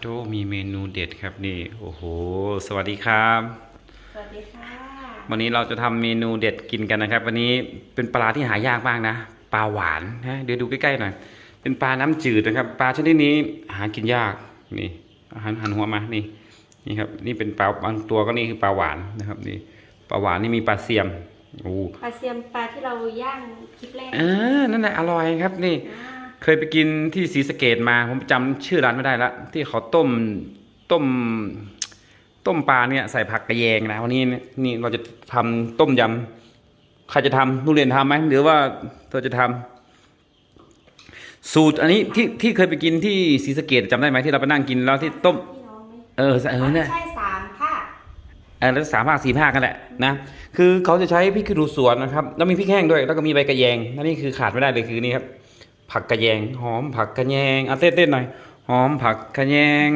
โทมีเมนูเด็ดครับนี่ โอ้โห สวัสดีครับ สวัสดีค่ะ วันนี้เราจะทำเมนูเด็ดกินกันนะครับ วันนี้เป็นปลาที่หายากมากนะ ปลาหวานนะเดี๋ยวดูใกล้ๆหน่อย เป็นปลาน้ำจืดนะครับ ปลาชนิดนี้หากินยาก นี่หันหันหัวมา นี่ นี่ครับ นี่เป็นปลาบางตัวก็นี่คือปลาหวานนะครับ นี่ ปลาหวานนี่มีปลาเสียมโอ้ปลาเซียมปลาที่เราย่างคลิปแรกเออนั่นแหละอร่อยครับนี่อ่า เคยไปกินที่ศรีสะเกดมา ผมจำชื่อร้านไม่ได้ละที่เขาต้มต้ม ต้มปลาเนี่ยใส่ผักกระแยงนะวันนี้นี่เราจะทำต้มยำใครจะทำนุเรียนทำไหมหรือว่าเธอจะทำสูตรอันนี้ที่ที่เคยไปกินที่ศรีสะเกดจำได้ไหมที่เราไปนั่งกินแล้วที่ต้มพี่น้องไหมเออเออเนี่ยใช่สามภาคเออแล้วสามภาคสี่ภาคกันแหละนะคือเขาจะใช้พริกขี้หนูสวนนะครับแล้วมีพริกแห้งด้วย แล้วก็มีใบกระแยงและนี่คือขาดไม่ได้เลยคือนี่ครับ ผักกระแยง หอมผักกระแยงเอาเต้นๆหน่อย หอมผักกระแยง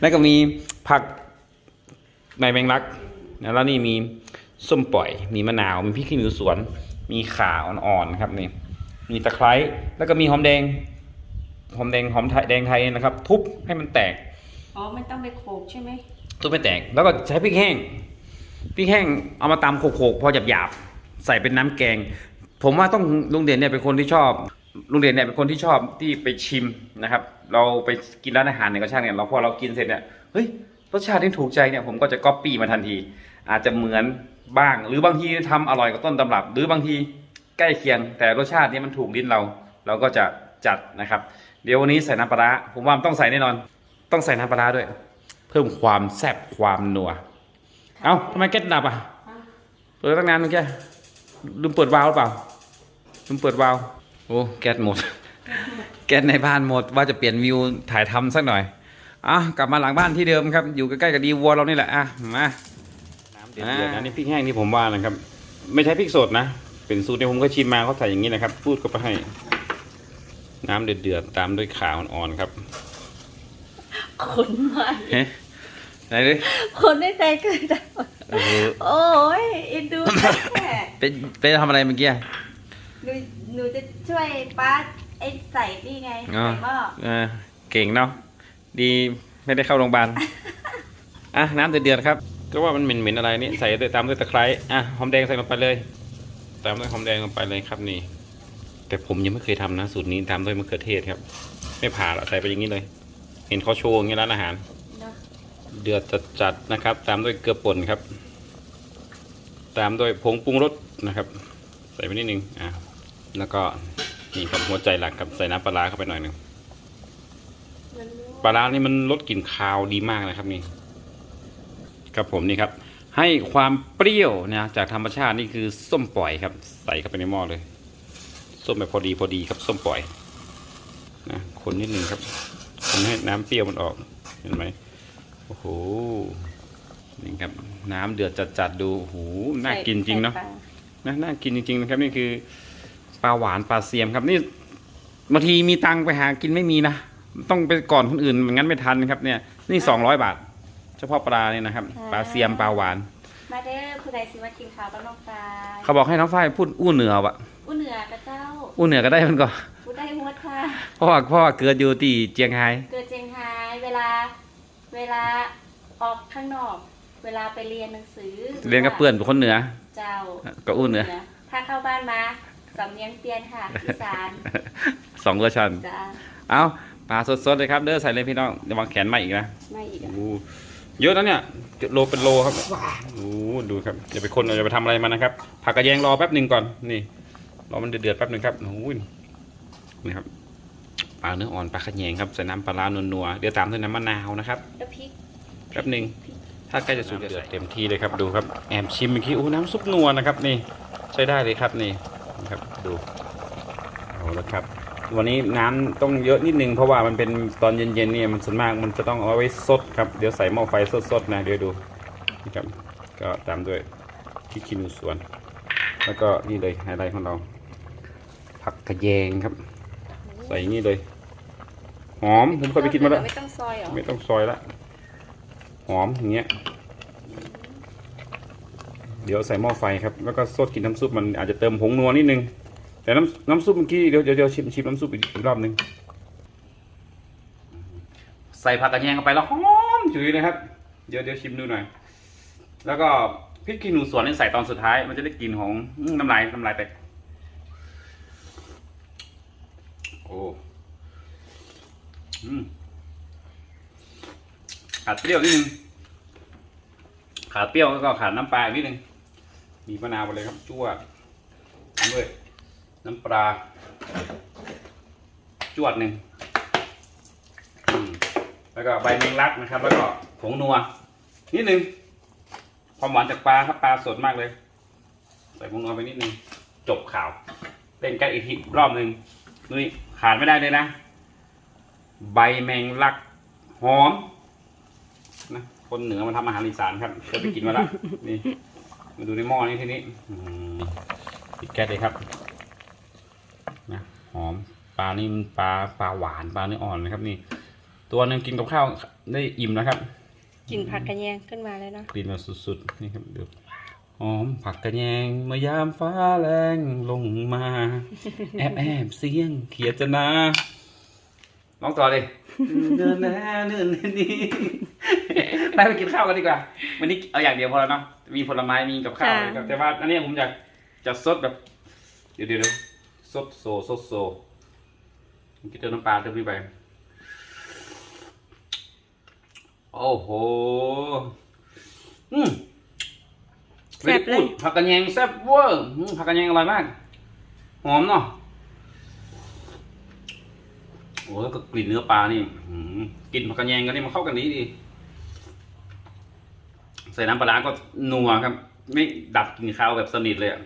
แล้วก็มีผักใบแมงลัก แล้วนี่มีส้มปล่อย มีมะนาว มีพริกขี้หนูสวน มีข่าอ่อนๆครับนี่ มีตะไคร้ แล้วก็มีหอมแดง หอมแดง หอมไทยแดงไทยนะครับ ทุบให้มันแตก อ๋อ ไม่ต้องไปโขลกใช่ไหมทุบไม่แตก แล้วก็ใช้พริกแห้ง พริกแห้งเอามาตำโขกๆพอหยาบๆ ใส่เป็นน้ำแกง ผมว่าต้องลุงเด่นเนี่ยเป็นคนที่ชอบลุงเด่นเนี่ยเป็นคนที่ชอบที่ไปชิมนะครับ เราไปกินร้านอาหารเนี่ยก็ช่างเนี่ยเราพอเรากินเสร็จเนี่ยเฮ้ยรสชาติที่ถูกใจเนี่ยผมก็จะก๊อปปี้มาทันที อาจจะเหมือนบ้าง หรือบางทีทำอร่อยกว่าต้นตำรับ หรือบางทีใกล้เคียง แต่รสชาตินี่มันถูกลิ้นเรา เราก็จะจัดนะครับ เดี๋ยววันนี้ใส่น้ำปลาผมว่าต้องใส่แน่นอน ต้องใส่น้ำปลาร้าด้วย เพิ่มความแซ่บความนัวเอ้าทำไมแก๊สดับอะเปิดตั้งนานเมื่อกี้ลืมเปิดวาล์วหรือเปล่า ลืมเปิดวาล์วโอ้แก๊สหมด แก๊สในบ้านหมดว่าจะเปลี่ยนวิวถ่ายทำสักหน่อยอะกลับมาหลังบ้านที่เดิมครับ อยู่ใกล้ๆกับดีวัวเรานี่แหละอะมาน้ำเดือดๆนะนี่พริกแห้งที่ผมว่านะครับ ไม่ใช่พริกสดนะเป็นสูตรที่ผมก็ชิมมาเขาใส่อย่างนี้นะครับ พูดก็ไปให้ น้ำเดือดๆตามด้วยข่าอ่อนๆครับคนมาเฮ้ยไหนดิคนได้ใจเกินจังโอ้โหโอ้ยอินดูแม่ไปไปทำอะไรเมื่อกี้ หนูหนูจะช่วยป้าไอ้ใส่นี่ไงอ๋อ ใส่หม้อเออเก่งเนาะดีไม่ได้เข้าโรงพยาบาลอะน้ำเดือดๆครับ ก็ว่ามันเหม็นๆอะไรนี่ใส่ด้วยตามด้วยตะไคร้อะหอมแดงใส่ลงไปเลย ตามด้วยหอมแดงลงไปเลยครับนี่ แต่ผมยังไม่เคยทำนะสูตรนี้ตามด้วยมะเขือเทศครับ ไม่ผ่าหรอกใส่ไปอย่างนี้เลย เห็นเขาโชว์อย่างนี้ร้านอาหาร เนาะเดือดจัดๆนะครับ ตามด้วยเกลือป่นครับ ตามด้วยผงปรุงรสนะครับ ใส่ไปนิดนึงอะ แล้วก็นี่ครับหัวใจหลักครับใส่น้ำปลาร้าเข้าไปหน่อยหนึงมันปลาร้านี่มันลดกลิ่นคาวดีมากนะครับนี่ครับผมนี่ครับ ให้ความเปรี้ยวนะจากธรรมชาตินี่คือส้มปล่อยครับ ใส่เข้าไปในหม้อเลย ส้มแบบพอดีพอดีครับ ส้มปล่อยนะคนนิดนึงครับคนให้น้ำเปรี้ยวมันออกเห็นไหมโอ้โหนี่ครับ น้ำเดือดจัดๆดูโอ้โหน่ากินจริงเนาะใส่ปลนะน่ากินจริงๆนะครับนี่คือ ปลาหวานปลาเสียมครับนี่บางทีมีตังค์ไปหากินไม่มีนะต้องไปก่อนคนอื่นไม่งั้นไม่ทันครับเนี่ย นี่สองร้อยบาท เฉพาะปลาเนี่ยนะครับ ปลาเสียมปลาหวาน มาเด้อคุณใดสิมากินข้าวกับน้องฟ้าเขาบอกให้น้องฝ้ายพูดอู้เหนือวะอุ้เหนือกับเจ้า อู้เหนือก็ได้มันก็อุ้ได้หมดค่ะเพราะว่าเพราะว่าเกิดอยู่ที่เจียงไฮ้เกิดเจียงไฮ้เวลา เวลาออกข้างนอก เวลาไปเรียนหนังสือ เรียนกับเพื่อนเป็นคนเหนือ เจ้าก็อู้เหนือถ้าเข้าบ้านมา สำเนียงเปลี่ยนค่ะอีสานสองเวอร์ชันจ้าเอาปลาสดๆเลยครับ เด้อใส่เลยพี่น้องระวังแขนไหมอีกนะไม่อีกอะโอ้เยอะนะเนี่ยโลเป็นโลครับโอ้ดูครับอย่าไปคนอย่าไปทำอะไรมันนะครับ ผักกระแยงรอแป๊บหนึ่งก่อนนี่รอมันเดือดๆแป๊บหนึ่งครับโอ้ยนี่ครับปลาเนื้ออ่อนปลาขะแยงครับใส่น้ำปลาร้านัวๆเดี๋ยวตามด้วยน้ำมะนาวนะครับแล้วพริกแป๊บหนึ่งถ้าใกล้จะสุกเดือดเต็มที่เลยครับดูครับแอมชิมอีกทีโอ้น้ำซุปนัวนะครับนี่ใช้ได้เลยครับนี่ นะครับดูเอาละครับ วันนี้น้ำต้องเยอะนิดนึงเพราะว่ามันเป็นตอนเย็นๆเนี่ยมันส่วนมากมันจะต้องเอาไว้สดครับเดี๋ยวใส่หม้อไฟสดๆนะเดี๋ยวดูนะครับก็ตามด้วยพริกขี้หนูสวน แล้วก็นี่เลยไฮไลท์ของเรา ผักกระแยงครับ ใส่นี่เลยหอมผมเคยไปกินมาแล้วไม่ต้องซอยเหรอไม่ต้องซอยละหอมอย่างเงี้ย เดี๋ยวใส่หม้อไฟครับ แล้วก็สดกินน้ำซุปมันอาจจะเติมผงนัวนิดนึง แต่น้ำน้ำซุปเมื่อกี้เดี๋ยวเดี๋ยวชิมชิมน้ำซุปอีกอีกรอบนึง ใส่ผักกระแยงเข้าไปแล้วหอมฉุยเลยครับ เดี๋ยวเดี๋ยวชิมดูหน่อย แล้วก็พริกขี้หนูสวนนี่ใส่ตอนสุดท้าย มันจะได้กลิ่นของน้ำลายน้ำลายแตกโอ้อืมขาดเปรี้ยวนิดนึงขาดเปรี้ยวแล้วก็ขาดน้ำปลาอีกนิดนึง มีมะนาวไปเลยครับจั่วด้วยน้ำปลาจวดหนึ่งแล้วก็ใบแมงลักนะครับ แล้วก็ผงนัวนิดนึงความหวานจากปลาครับปลาสดมากเลย ใส่ผงนัวไปนิดนึงจบข่าวเต้นกันอีกทีรอบหนึ่งนี่ขาดไม่ได้เลยนะ ใบแมงลักหอมนะคนเหนือมาทำอาหารอีสานครับเคยไปกินมาแล้วนี่ มาดูในหม้อนี้ทีนี้อืมปิดแก๊สเลยครับนะหอมปลานี่มันปลาปลาหวานปลาเนื้ออ่อนนะครับ นี่ ตัวหนึงกินกับข้าวได้อิ่มนะครับกินผักกระแยงขึ้นมาเลยเนาะกลิ่นแบบสุดๆนี่ครับเดี๋ยวหอมผักกระแยงเมื่อยามฟ้าแรงลงมา แอบแอบเสียงเขียดจะนาร้องต่อเลยเดินแน่เดินนี่ไปไปกินข้าวกันดีกว่า วันนี้เอาอย่างเดียวพอแล้วเนาะ มีผลไม้มีกับข้าวเลยครับแต่ว่าอันนี้ผมอยากจะซดแบบ เดี๋ยวเดี๋ยวเดี๋ยวซดโซซดโซผมกินเติมน้ำปลาเติมนี่ไปโอ้โหอืม แซ่บเลยผักกระแยงแซ่บเวอร์อืมผักกระแยงอร่อยมาก หอมเนาะโอ้แล้วก็กลิ่นเนื้อปลานี่อืมกลิ่นผักกระแยงกันนี่มันเข้ากันดีดี ใส่น้ำปลาร้าก็นัวครับ ไม่ดับกลิ่นคาวแบบสนิทเลยอะ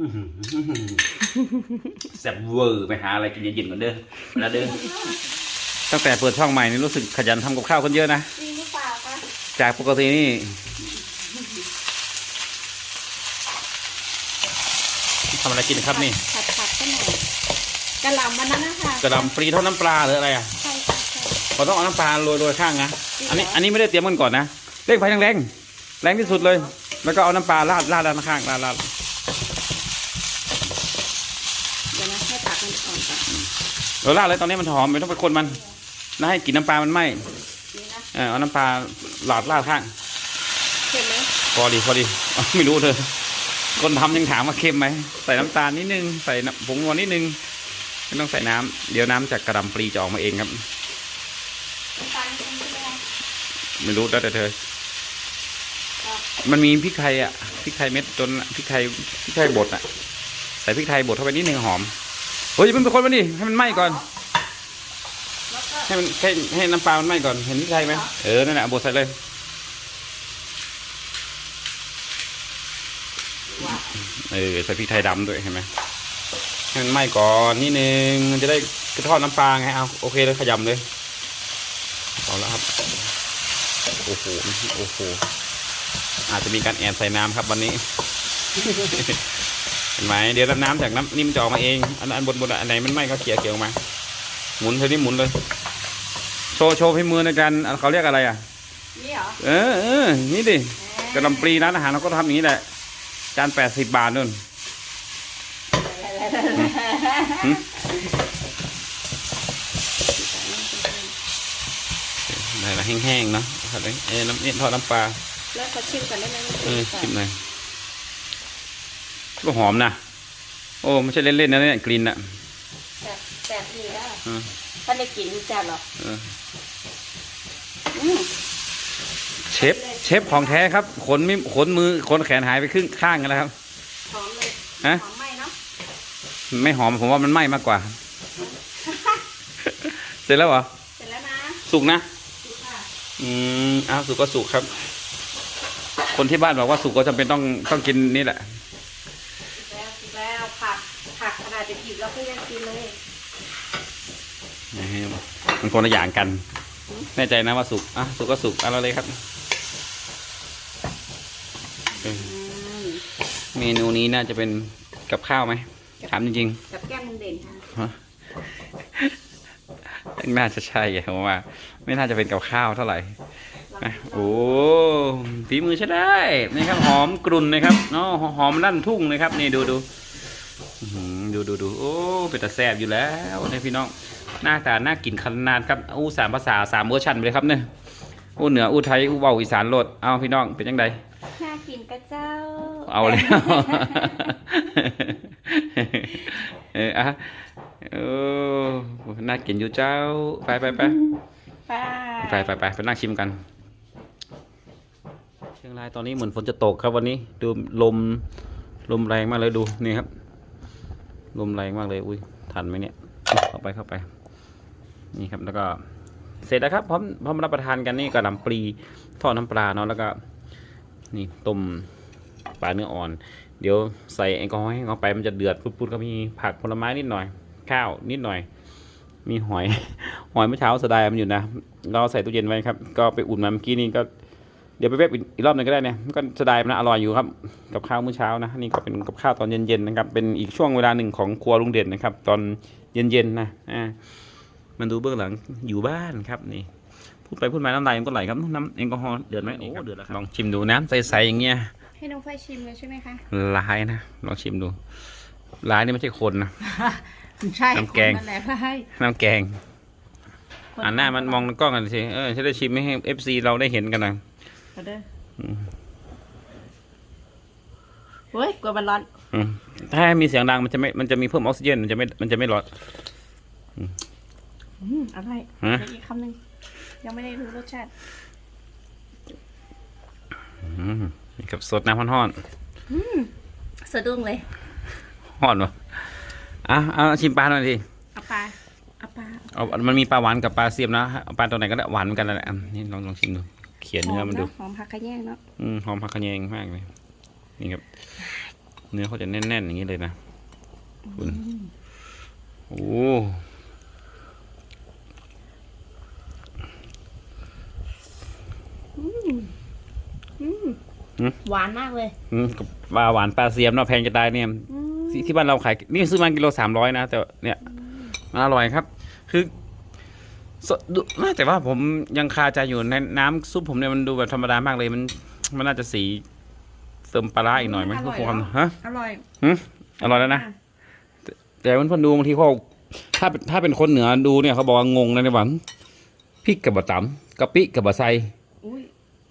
อื้อหือแซ่บเวอร์ไปหาอะไรกินเย็นๆก่อนเด้อนะเด้อตั้งแต่เปิดช่องใหม่นี่รู้สึกขยันทำกับข้าวคนเยอะนะจริงหรือเปล่าคะจากปกตินี่ทำอะไรกินครับนี่ผัดผักก็หน่อยกระหล่ำมันนั้นนะคะกระหลำปลีทอดน้ำปลาหรืออะไรอะใช่ใช่ใช่เราต้องเอาน้ำปลาโรยโรยข้างนะจริงเหรออัอันนี้อันนี้ไม่ได้เตรียมกันก่อนนะ เร่งไฟแรงๆแรงที่สุดเลย แล้วก็เอาน้ำปลาราดราดด้านข้างราดราดเดี๋ยวนะให้ผักมันอ่อนก่อนเราราดเลยตอนนี้มันหอมไม่ต้องไปคนมันนะให้กลินน้ำปลามันไหม้นี่นะเออเอาน้ำปลาหลาดราดข้าง เค็มไหมพอดีพอดีอ๋อไม่รู้เธอคนทำยังถามว่าเค็มไหมใส่น้ำตาลนิดนึงใส่น้ำผงนัวนิดนึงไม่ต้องใส่น้ำเดี๋ยวน้ำจากกระดำปลีจะออกมาเองครับน้ำตาลนิดนึงใช่ไหมไม่รู้แล้วแต่เธอ มันมีพริกไทยอะพริกไทยเม็ดจนพริกไทยพริกไทยบดอะใส่พริกไทยบดเข้าไปนิดนึงหอมเฮ้ยอย่าเพิ่งไปคนมันดิให้มันไหม้ก่อน ให้มันให้ให้น้ำปลามันไหม้ก่อนเห็นพริกไทยไหมเออนั่นแหละบดใส่เลยเออใส่พริกไทยดำด้วยเห็นไหมให้มันไหม้ก่อนนิดนึงมันจะได้กระทอดน้ำปลาไงเอาโอเคเลยขยำเลยเอาแล้วครับโอ้โหโอ้โห อาจจะมีการแอบใส่น้ำครับวันนี้ เห็นไหมเดี๋ยวน้ำจากน้ำนิ่มนจะออกมาเอง อันอันบนบนอันไหนมันไหม้ก็เขี่ยเกี่ยวออกมา หมุนเธอที่หมุนเลย โชว์โชว์พิมือในการอะเขาเรียกอะไรอะนี่เหรอเออเออนี่ดิกระลำปลีร้านอาหารเราก็ทำอย่างนี้แหละ จานแปดสิบบาทนู่นหึได้ละแห้งๆเนาะผัดเลยเอ้ยน้ำนี่ทอดน้ำปลา แล้วขอชิมก่อนได้ไหมเออชิมหน่อยก็หอมนะโอ้ไม่ใช่เล่นๆนะเนี่ยกลิ่นอะแบบแบบดีแล้วอืมถ้าได้กินแซ่บหรอกเอออืมเชฟเชฟของแท้ครับ ขนไม่ขนมือขนแขนหายไปครึ่งข้างกันแล้วครับหอมเลยฮะหอมไหมเนาะไม่หอมผมว่ามันไหม้มากกว่า เสร็จแล้วเหรอเสร็จแล้วนะสุกนะดูค่ะอืมอ้าวสุกก็สุกครับ คนที่บ้านบอกว่าสุกก็จำเป็นต้องต้องกินนี่แหละถูกแล้วถูกแล้วผักผักขนาดจะกินแล้วก็ยังกินเลยมันคนละอย่างกัน แน่ใจนะว่าสุกอะสุกก็สุกเอาเราเลยครับเอออืมเมนูนี้น่าจะเป็นกับข้าวไหมถามจริงกับแก้มลุงเด่นค่ะๆฮะน่าจะใช่อะผมว่า ไม่น่าจะเป็นกับข้าวเท่าไหร่ นะโอ้ฝีมือใช้ได้นะครับหอมกรุ่นนะครับเนาะหอมลั่นทุ่งนะครับนี่ดูดูอื้อหือดูดูดูโอ้เป็นตาแซบอยู่แล้วเนี่ยพี่น้องหน้าตาน่ากินขนาดครับอู้สามภาษาสามเวอร์ชันไปเลยครับเนี่ยอู้เหนืออู้ไทยอู้เบาอีสานโลดเอาพี่น้องเป็นยังไงน่ากินกระเจ้า เอาแล้วเอออะเออน่ากินอยู่เจ้าไปไปไปไปไปไปไปไปนั่งชิมกันเชียงรายตอนนี้เหมือนฝนจะตกครับวันนี้ดูลมลมแรงมากเลยดูนี่ครับ ลมแรงมากเลยอุ้ยทันไหมเนี่ยเข้าไปเข้าไป นี่ครับแล้วก็เสร็จแล้วครับพร้อมพร้อมรับประทานกันนี่กระหล่ำปลีทอดน้ำปลาเนาะแล้วก็นี่ต้มปลาเนื้ออ่อน เดี๋ยวใส่แอลกอฮอล์ให้เข้าไปมันจะเดือดปุดๆก็มีผักผลไม้นิดหน่อย ข้าวนิดหน่อย มีหอยหอยเมื่อเช้าเสียดายมันอยู่นะ เราใส่ตู้เย็นไว้ครับ ก็ไปอุ่นมาเมื่อกี้นี่ก็ เดี๋ยวไปเว็บอีกรอบหนึงก็ได้เนี่ยมันก็เสียดายมันนะอร่อยอยู่ครับกับข้าวมื้อเช้านะนี่ก็เป็นกับข้าวตอนเย็นๆนะครับเป็นอีกช่วงเวลาหนึ่งของครัวลุงเด่นนะครับ ตอนเย็นๆนะอ่ามันดูเบื้องหลังอยู่บ้านครับนี่พูดไปพูดมาน้ำลายมันก็ไหลครับน้ำแอลกอฮอล์เดือดไหมโอ้เดือดแล้วครับลองชิมดูน้ำใสๆอย่างเงี้ยให้น้องไฟชิมเลยใช่ไหมคะร้ายนะลองชิมดูร้ายนี่ไม่ใช่คนนะใช่น้ำแกงคนนั่นแหละใช่น้ำแกงอ่านหน้ามันมองในกล้องกันสิเออจะได้ชิมให้เอฟซีเราได้เห็นกันนะ เอาเด้ออมเฮ้ยกลัวมันร้อนอืมถ้ามีเสียงดังมันจะไม่ มันจะมีเพิ่มออกซิเจน มันจะไม่ มันจะไม่ร้อน อืมอร่อยฮะ เดี๋ยวอีกคำหนึ่งยังไม่ได้รู้รสชาติอืมนี่กับสดน้ำห้อนสะดุ้งเลยๆห้อนวะอะเอาชิมปลาหน่อยสิเอาปลาเอาปลาเอามันมีปลาหวานกับปลาเสียมนะเอาปลาตัวไหนก็ได้หวานเหมือนกันนั่นแหละอะนี่ลองลองชิมดู เขียนเนื้อมันดูหอมผักกระแยงเนาะอืมหอมผักขะแยงมากเลย นี่ครับ เนื้อเขาจะแน่นๆอย่างนี้เลยนะคุณโอ้อืมหวานมากเลยอืมกับปลาหวานปลาเสียมเนาะแพงจะตายเนี่ยอืมที่ที่บ้านเราขายนี่ซื้อมากิโลสามร้อยนะแต่เนี่ยมันอร่อยครับ คือ สดดูน่าแต่ว่าผมยังคาใจอยู่ในน้ำซุปผมเนี่ยมันดูแบบธรรมดามากเลยมัน มันน่าจะสีเติมปลาร้าอีกหน่อยไหมเพื่อความฮะอร่อยอร่อยแล้วนะแต่เพื่อนๆดูบางทีเขาถ้าเป็นถ้าเป็นคนเหนือดูเนี่ยเขาบอกว่างงนะในหวังพริกกับบะตำกะปิกับบะไซอุ้ย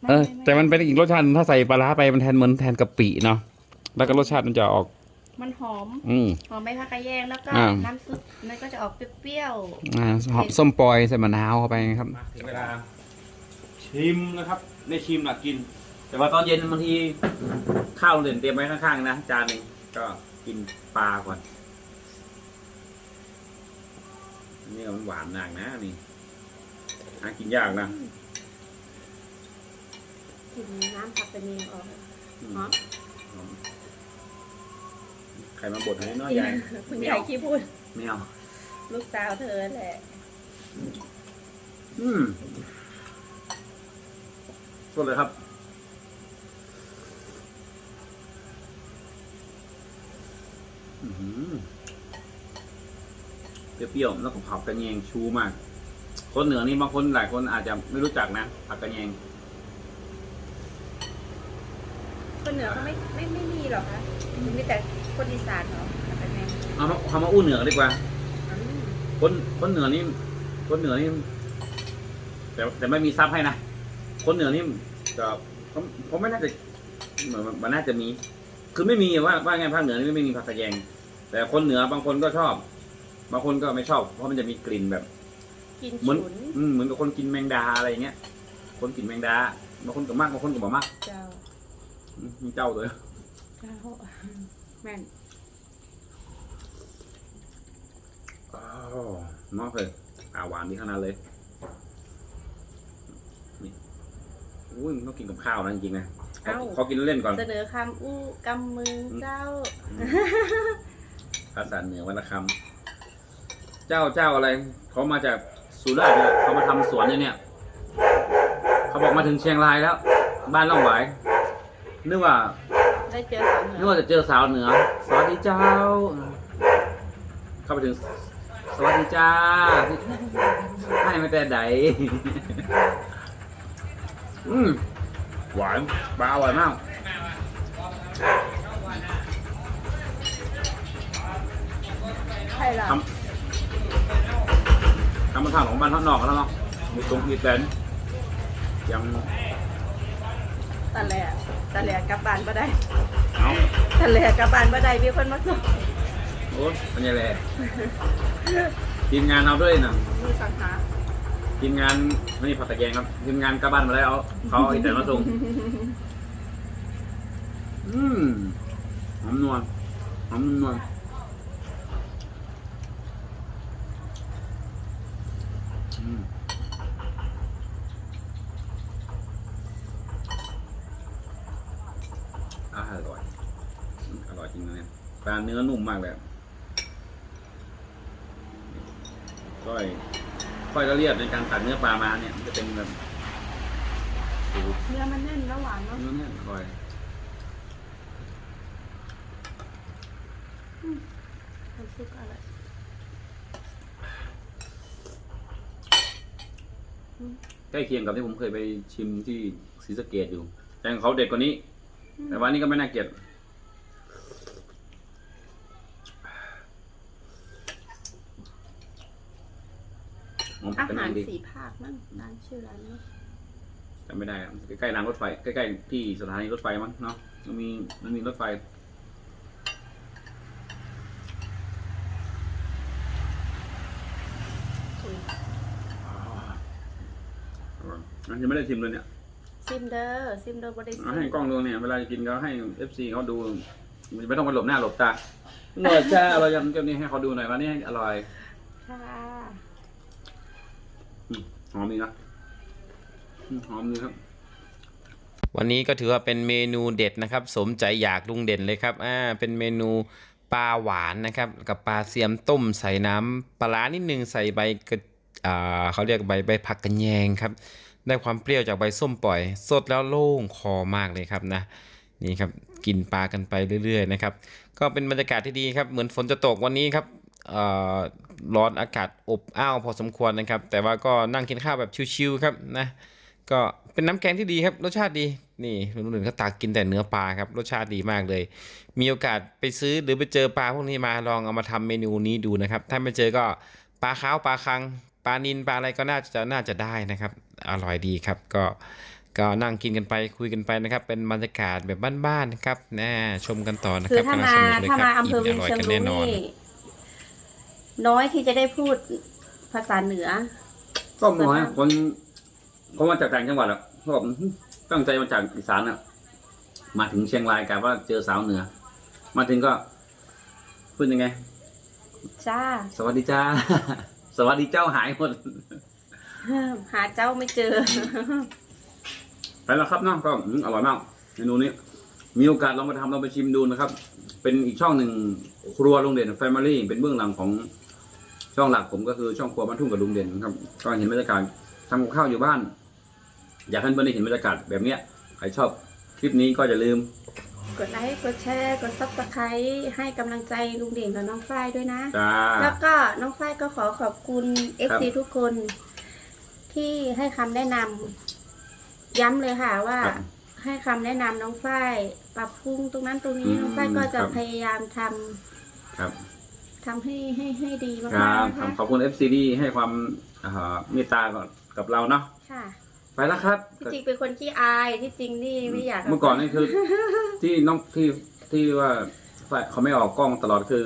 เออแต่มันเป็นอีกรสชาติหนึ่งถ้าใส่ปลาร้าไปมันแทนเหมือนแทนกะปิเนาะแล้วก็รสชาติมันจะออก มันหอม อืม หอมใบผักกระแยงแล้วก็อ่า น้ำซุปมันก็จะออกเปรี้ยวอ่าหอมส้มปล่อยใส่มะนาวเข้าไปครับถึงเวลา ชิมนะครับไม่ชิมหลักกิน แต่ว่าตอนเย็นบางทีข้าวเด่นเตรียมไว้ข้างๆนะจานหนึ่งก็กินปลาก่อนอันนี่มันหวานมากนะนี่หากินยากนะๆกลินน้ำผักกระเยงออกอืมหอมหอม ใครมาบดให้น้อยใหญ่คุณยายขี้พูดไม่เอาลูกสาวเธอแหละ อืมสดเลยครับ อื้อหือเปรี้ยวๆแล้วก็ผักกระเยงชูมาก คนเหนือนี่บางคนหลายคนอาจจะไม่รู้จักนะผักกระเยงคนเหนือเขาไม่ไม่ไม่มีหรอกคะมีแต่ คนอีสานเหรอผักกระแยงเอามาเอามาอู้เหนือดีกว่า อืมคนคนเหนือนี่คนเหนือนี่แต่แต่ไม่มีซับให้นะ คนเหนือนี่ก็ผมผมไม่น่าจะเหมือนมันน่าจะมี คือไม่มีว่าว่าไงภาคเหนือนี่ไม่มีผักกระแยง แต่คนเหนือบางคนก็ชอบ บางคนก็ไม่ชอบ เพราะมันจะมีกลิ่นแบบ กินเหมือนฉุนอืมเหมือนกับคนกินแมงดาอะไรอย่างเงี้ย คนกินแมงดาบางคนก็มากบางคนก็บ่มากเจ้าอืมมีเจ้าเลยเจ้า แม่น อ้าวมากเลยอ่าหวานดีขนาดเลย นี่อุ้ยมันต้องกินกับข้าวนะจริงๆนะขอขอกินเล่นก่อน เสนอคำอู้กำมือเจ้า ภาษาเหนือวรรณคำเจ้าเจ้าอะไร เขามาจากสุราษฎร์เนี่ยเขามาทำสวนเนี่ย เขาบอกมาถึงเชียงรายแล้ว บ้านล่องหวายนึกว่าได้เจอสาวเหนืนึกอว่าจะเจอสาวเหนือ สวัสดีเจ้า เข้าไปถึง สวัสดีจ้าให้มาแต่ใดอืมหวานปลาอร่อยมากใช่เหรอทำธรรมชาติของบ้านท่านนอกแล้วเนาะมีตรงมีแตนยังตะแหล่ตะแหล่กลับบ้านบ่ได้ เอาตะแหล่กลับบ้านบ่ได้มีคนมาส่งโอ้ยเป็นยังไงทีมงานเอาด้วยนะมีสังหาทีมงานไม่มีผัดตะแกรงครับทีมงานกลับบ้านมาแล้วเอาเขาเอาอีแต่มาส่งอืมหอมนวลหอมนวลอืมอาหารอร่อยอร่อยจริงนะ เนี่ยปลาเนื้อนุ่มมากเลยอะก้อยก้อยละเลียดในการตัดเนื้อปลามาเนี่ยมันจะเป็นแบบโอ้โหเนื้อมันแน่นแล้วหวานเนาะเนื้อเนี่ยก้อยน้ำซุปอะไรใกล้เคียงกับที่ผมเคยไปชิมที่ศรีสะเกดอยู่ แต่ของเขาเด็ดกว่านี้ แต่ว่านี่ก็ไม่น่าเกลียด อมอาเป็นหารดีสีภาคมั้งร้านชื่อร้านเนาะจำไม่ได้อะใกล้ๆรางรถไฟใกล้ๆที่สถานีรถไฟมั้งเนาะมันมีมันมีรถไฟอุ้ยอันยังไม่ได้ชิมเลยเนี่ยซิมเดอร์ซิมเดอร์บริเอาสุทให้ธิ์กล้องดูเนี่ยเวลากินก็ให้เอฟซีเขาดูไม่ต้องไปหลบหน้าหลบตาหน่อยจ้าเรายังเจ้านี้ให้เขาดูหน่อยว่านี่อร่อยค่ะอืม หอมดีนะหอมดีครับ วันนี้ก็ถือว่าเป็นเมนูเด็ดนะครับ สมใจอยากลุงเด่นเลยครับอ่าเป็นเมนูปลาหวานนะครับ กับปลาเสียมต้มใส่น้ำปลานิดนึงใส่ใบกระอ่าเขาเรียกใบใบผักกระแยงครับ ได้ความเปรี้ยวจากใบส้มปล่อย สดแล้วโล่งคอมากเลยครับนะนี่ครับกินปลากันไปเรื่อย ๆ นะครับ ก็เป็นบรรยากาศที่ดีครับ เหมือนฝนจะตกวันนี้ครับ ร้อนอากาศอบอ้าวพอสมควรนะครับ แต่ว่าก็นั่งกินข้าวแบบชิวๆครับนะก็เป็นน้ำแกงที่ดีครับ รสชาติดีนี่ลุงหนึ่งเขาตักกินแต่เนื้อปลาครับ รสชาติดีมากเลย มีโอกาสไปซื้อหรือไปเจอปลาพวกนี้มาลองเอามาทำเมนูนี้ดูนะครับ ถ้าไม่เจอก็ปลาขาวปลาคังปลานินปลาอะไรก็น่าจะน่าจะได้นะครับ อร่อยดีครับก็ก็นั่งกินกันไปคุยกันไปนะครับ เป็นบรรยากาศแบบบ้านๆนะครับนะชมกันต่อนะคืคอรับถ้ากำลังมาสนุกเลยถ้าครับมาอำเภออิ่เวีมยองร่อยเชียงกันรุ้แน่งนอ นนี่น้อยที่จะได้พูดภาษาเหนือ ก็น้อยคนเขามาจากต่างจังหวัดอะเขาบอกอื้อตั้งใจมาจากอีสานอะ มาถึงเชียงรายกะว่าเจอสาวเหนือ มาถึงก็พูดยังไง จ้า สวัสดีจ้า สวัสดีเจ้าหายหมด หาเจ้าไม่เจอ ไปแล้วครับเนาะก็อืมอร่อยมากเมนูนี้ มีโอกาสลองมาทำลองไปชิมดูนะครับ เป็นอีกช่องหนึ่งครัวลุงเด่นแฟมิลี่เป็นเบื้องหลังของ ช่องหลักผมก็คือช่องครัวบ้านทุ่งกับลุงเด่นนะครับก็เห็นบรรยากาศทำกับข้าวอยู่บ้าน อยากให้เพื่อนได้เห็นบรรยากาศแบบเนี้ยใครชอบคลิปนี้ก็อย่าลืม กดไลค์ กดแชร์ กดซับสไครต์ให้กำลังใจลุงเด่นกับน้องฝ้ายด้วยนะ จ้า แล้วก็น้องฝ้ายก็ขอขอบคุณ ครั FC บทุกคน ที่ให้คำแนะนำย้ำเลยค่ะว่า ครับให้คำแนะนำน้องฝ้ายปรับปรุงตรงนั้นตรงนี้อืมน้องฝ้ายก็จะครับ พยายามทำครับ ทำให้ให้ให้ดีมากครัๆบนะคะขอบคุณ FC ที่ให้ความอ่าเมตตากับเราเนาะค่ะ ไปแล้วครับ ที่จริงเป็นคนขี้อายที่จริงนี่ไม่อยากเมื่อก่อนนี่คือ ที่น้องที่ที่ว่าฝ่ายเขาไม่ออกกล้องตลอดคือ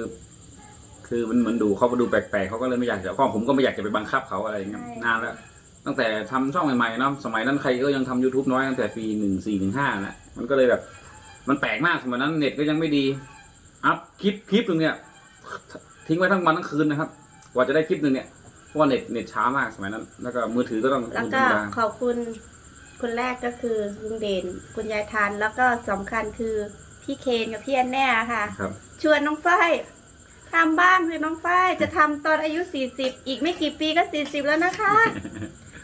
คือมันเหมือนดูเขาไปดูแปลกๆเขาก็เลยไม่อยากจะออกกล้องผมก็ไม่อยากจะไปบังคับเขาอะไรอย่างเงี้ยนานแล้ว ตั้งแต่ทำช่องใหม่ๆเนาะสมัยนั้นใครก็ยังทำ youtube น้อยตั้งแต่ปีหนึ่งสี่หนึ่งห้านะมันก็เลยแบบ มันแปลกมากสมัยนั้นเน็ตก็ยังไม่ดี อัพคลิปคลิปหนึ่งเนี่ย ทิ้งไว้ทั้งวันทั้งคืนนะครับ กว่าจะได้คลิปหนึ่งเนี่ยเพราะว่าเน็ตเน็ตช้ามากสมัยนั้น แล้วก็มือถือก็ต้องแล้วธรก็รมดาขอบคุณคนแรกก็คือลุงเด่นคุณยายทานแล้วก็สำคัญคือพี่เคนกับพี่แอนแน่ค่ะครับชวนน้องฝ้ายทำบ้างคือน้องฝ้ายจะทำตอนอายุ40อีกไม่กี่ปีก็40แล้วนะคะ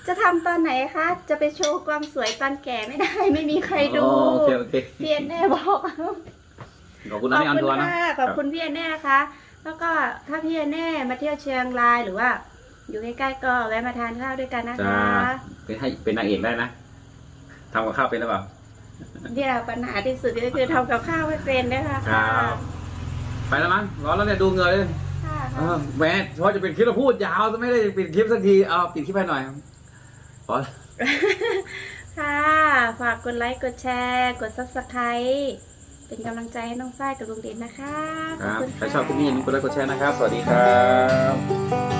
จะทำตอนไหนคะ จะไปโชว์ความสวยตอนแก่ไม่ได้ ไม่มีใครดูอ๋อโอเคโอเคพี่แอนแน่บอกขอบคุณขนะอบพี่อันคุทัวณร์นะค่ะขอบคุณพี่แอนแน่นะคะ แล้วก็ถ้าพี่แอนแน่มาเที่ยวเชียงรายหรือว่า อยู่ใกล้ๆก็แวะมาทานข้าวด้วยกันนะจ้าคะเป็นให้เป็นนางเอกได้นะทำกับข้าวเป็นหรือเปล่าที่เราปัญหาที่สุดก็คือทำกับข้าวไม่เป็นนะคะครับ ไปแล้วมั้งร้อนแล้วเนี่ยดูเหงื่อเลยค่ะเออแหม่เพราะจะเป็นคลิปเราพูดยาวจะไม่ได้ปิดคลิปสักทีเอาปิดคลิปให้หน่อยขอค่ะ ฝากกดไลค์ กดแชร์ กด subscribe เป็นกำลังใจให้น้องฝ้ายกับลุงเด่นนะคะครับขณใครชอบคลิปนี้อย่าลืมกดไลค์กดแชร์นะครับ สวัสดีครับ